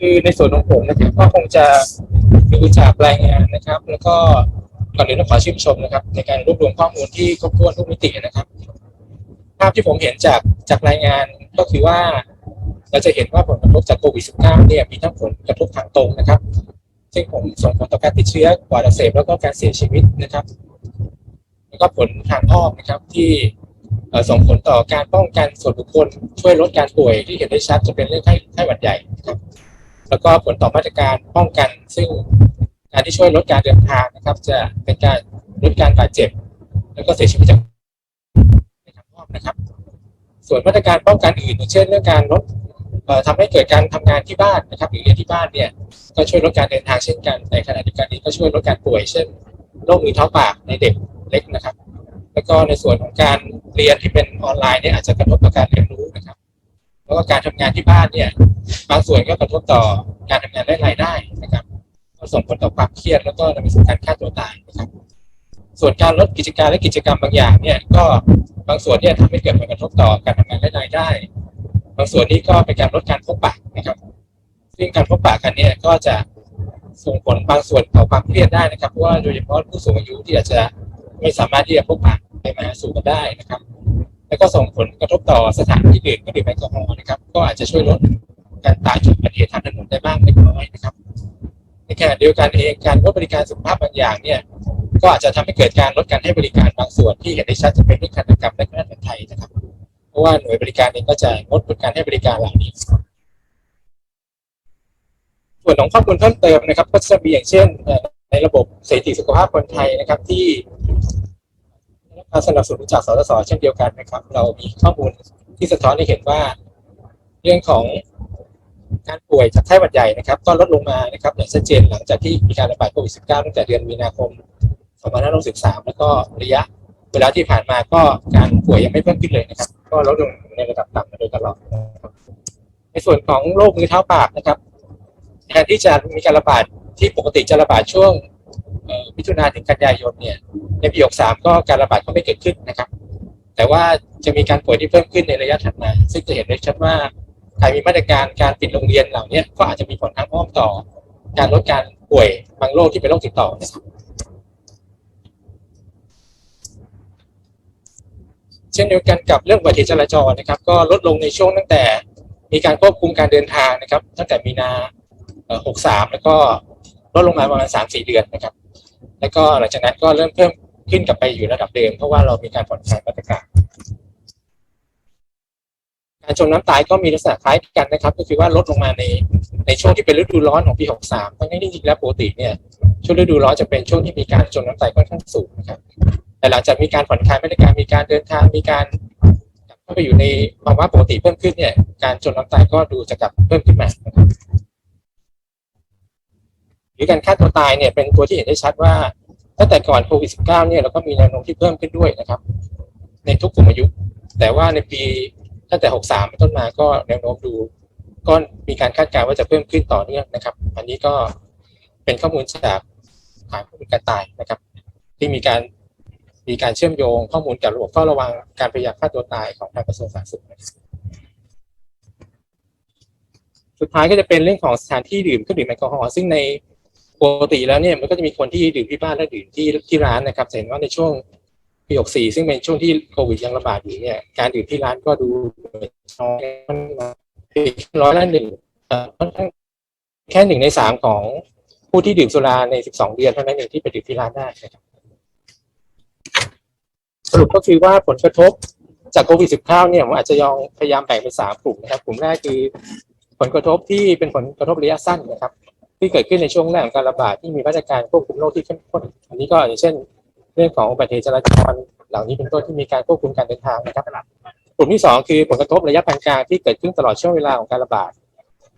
คือในส่วนของผมนะครับก็คงจะดูจากรายงานนะครับ แล้วก็ก่อนอื่นต้องขอชื่นชมนะครับ ในการรวบรวมข้อมูลที่ครบถ้วนทุกมิตินะครับ ภาพที่ผมเห็นจากจากรายงานก็คือว่า เราจะเห็นว่าผลกระทบจากโควิด -19 เนี่ยมีทั้งผลกระทบทางตรงนะครับซึ่งผมส่งผลต่อการติดเชื้อปอดอักเสบแล้วก็การเสียชีวิตนะครับ แล้วก็ผลทางอ้อมนะครับที่ส่งผลต่อการป้องกันส่วนบุคคลช่วยลดการป่วยที่เห็นได้ชัดจะเป็นเรื่องไข้ไข้หวัดใหญ่นะครับ แล้วก็ผลต่อมาตรการป้องกัน ซึ่งการที่ช่วยลดการเดินทางนะครับ จะเป็นการลดการบาดเจ็บ แล้วก็เสียชีวิตจากในทางอ้อมนะครับ ส่วนมาตรการป้องกันอื่นอย่างเช่นเรื่องการลดเอ่อทำให้เกิดการทำงานที่บ้านนะครับหรือเรียนที่บ้านเนี่ยก็ช่วยลดการเดินทางเช่นกันในขณะเดียวกันนี้ก็ช่วยลดการป่วยเช่นโรคมือเท้าปากในเด็กเล็กนะครับ แล้วก็ในส่วนของการเรียนที่เป็นออนไลน์เนี่ยอาจจะกระทบต่อการเรียนรู้นะครับ แล้วก็การทำงานที่บ้านเนี่ย บางส่วนก็กระทบต่อการทำงานและรายได้นะครับก็ส่งผลต่อความเครียดแล้วก็นำไปสู่การฆ่าตัวตายนะครับ ส่วนการลดกิจการและกิจกรรมบางอย่างเนี่ยก็บางส่วนเนี่ยทำให้เกิดผลกระทบต่อการทำงานและรายได้ บางส่วนนี้ก็เป็นการลดการพบปะนะครับ ซึ่งการพบปะกันเนี่ยก็จะส่งผลบางส่วนต่อความเครียดได้นะครับเพราะว่าโดยเฉพาะผู้สูงอายุที่อาจจะไม่สามารถที่จะพบปะไปมาหาสู่กันได้นะครับ ก็ส่งผลกระทบต่อสถานที่ดื่มเครื่องดื่มแอลกอฮอล์นะครับ ก็อาจจะช่วยลดการตายจากอุบัติเหตุทางถนนได้บ้างเล็กน้อยนะครับ ในขณะเดียวกันเองการลดบริการสุขภาพบางอย่างเนี่ยก็อาจจะทำให้เกิดการลดการให้บริการบางส่วนที่เห็นได้ชัดจะเป็นเรื่องการกรรมและการไทยนะครับ เพราะว่าหน่วยบริการเองก็จะงดการให้บริการเหล่านี้ ส่วนของข้อมูลเพิ่มเติมนะครับ ก็จะมีอย่างเช่นในระบบสถิติสุขภาพคนไทยนะครับที่ การสนับสนุนจากสสเช่นเดียวกันนะครับ เรามีข้อมูลที่สะท้อนให้เห็นว่า เรื่องของการป่วยจากไข้หวัดใหญ่นะครับ ก็ลดลงมานะครับอย่างชัดเจนหลังจากที่มีการระบาดโควิด -19 ตั้งแต่เดือนมีนาคม2563 แล้วก็ระยะเวลาที่ผ่านมาก็การป่วยยังไม่เพิ่มขึ้นเลยนะครับ ก็ลดลงในระดับต่ำมาโดยตลอดในส่วนของโรคมือเท้าปากนะครับแทนที่จะมีการระบาดที่ปกติจะระบาดช่วง มิถุนาถึงกันยายนเนี่ยในปี 63 ก็การระบาดก็ไม่เกิดขึ้นนะครับ แต่ว่าจะมีการป่วยที่เพิ่มขึ้นในระยะถัดมา ซึ่งจะเห็นได้ชัดว่าใครมีมาตรการการปิดโรงเรียนเหล่านี้ก็อาจจะมีผลทางอ้อมต่อ การลดการป่วยบางโรคที่เป็นโรคติดต่อนะครับเช่นเดียวกันกับเรื่องอุบัติเหตุจราจรนะครับ ก็ลดลงในช่วงตั้งแต่มีการควบคุมการเดินทางนะครับ ตั้งแต่มีนา 63 แล้วก็ลดลงมาประมาณ 3-4 เดือนนะครับ แล้วก็หลังจากนั้นก็เริ่มเพิ่มขึ้นกลับไปอยู่ระดับเดิม เพราะว่าเรามีการผ่อนคลายมาตรการการจมน้ำตายก็มีลักษณะคล้ายกันนะครับ ก็คือว่าลดลงมาในในช่วงที่เป็นฤดูร้อนของปี 63ทั้งนี้จริงๆแล้วปกติเนี่ยช่วงฤดูร้อนจะเป็นช่วงที่มีการจมน้ำตายค่อนข้างสูงนะครับ แต่หลังจากมีการผ่อนคลายมาตรการมีการเดินทางมีการกลับเข้าไปอยู่ในภาวะปกติเพิ่มขึ้นเนี่ยการจมน้ำตายก็ดูจะกลับเพิ่มขึ้นมานะครับ รือการฆ่าตัวตายเนี่ยเป็นตัวที่เห็นได้ชัดว่า ตั้งแต่ก่อนโควิด -19 เนี่ยเราก็มีแนวโน้มที่เพิ่มขึ้นด้วยนะครับ ในทุกกลุ่มอายุ แต่ว่าในปีตั้งแต่ 63เป็นต้นมาก็แนวโน้มดูก็มีการคาดการณ์ว่าจะเพิ่มขึ้นต่อเนื่องนะครับ อันนี้ก็เป็นข้อมูลจากฐานข้อมูลการตายนะครับ ที่มีการมีการเชื่อมโยงข้อมูลกับระบบเฝ้าระวังการพยายามฆ่าตัวตายของทางกระทรวงสาธารณสุขสุดท้ายก็จะเป็นเรื่องของสถานที่ดื่มเครื่องดื่มแอลกอฮอล์ซึ่งใน ปกติแล้วเนี่ยมันก็จะมีคนที่ดื่มที่บ้านและดื่มที่ที่ร้านนะครับเห็นว่าในช่วงปี64ซึ่งเป็นช่วงที่โควิดยังระบาดอยู่เนี่ยการดื่มที่ร้านก็ดูน้อยร้อยละหนึ่งแค่หนึ่งในสามของผู้ที่ดื่มสุราใน12เดือนเท่านั้นเองที่ไปดื่มที่ร้านได้นะครับสรุปก็คือว่าผลกระทบจากโควิด -19 เนี่ยผมอาจจะยองพยายามแบ่งเป็นสามกลุ่มนะครับ กลุ่มแรกคือผลกระทบที่เป็นผลกระทบระยะสั้นนะครับ ที่เกิดขึ้นในช่วงแรกของการระบาดที่มีมาตรการควบคุมโรคที่เข้มข้น อันนี้ก็อย่างเช่น เรื่องของอุบัติเหตุจราจรเหล่านี้เป็นต้นที่มีการควบคุมการเดินทางนะครับกลุ่มที่สองคือผลกระทบระยะปานกลางที่เกิดขึ้นตลอดช่วงเวลาของการระบาด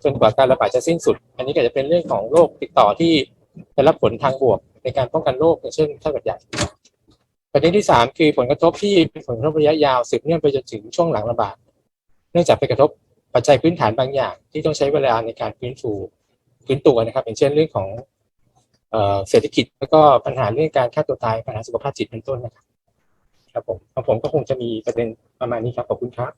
จนกว่าการระบาดจะสิ้นสุด อันนี้ก็จะเป็นเรื่องของโรคติดต่อที่ได้รับผลทางบวกในการป้องกันโรคอย่างเช่นไข้หวัดใหญ่ประเด็นที่สามคือผลกระทบที่เป็นผลกระทบระยะยาวสืบเนื่องไปจนถึงช่วงหลังระบาด เนื่องจากไปกระทบปัจจัยพื้นฐานบางอย่างที่ต้องใช้เวลาในการฟื้นฟู ฟื้นตัวนะครับ อย่างเช่นเรื่องของเอ่อเศรษฐกิจ แล้วก็ปัญหาเรื่องการฆ่าตัวตายปัญหาสุขภาพจิตเป็นต้นนะครับ ครับผมของผมก็คงจะมีประเด็นประมาณนี้ครับขอบคุณครับ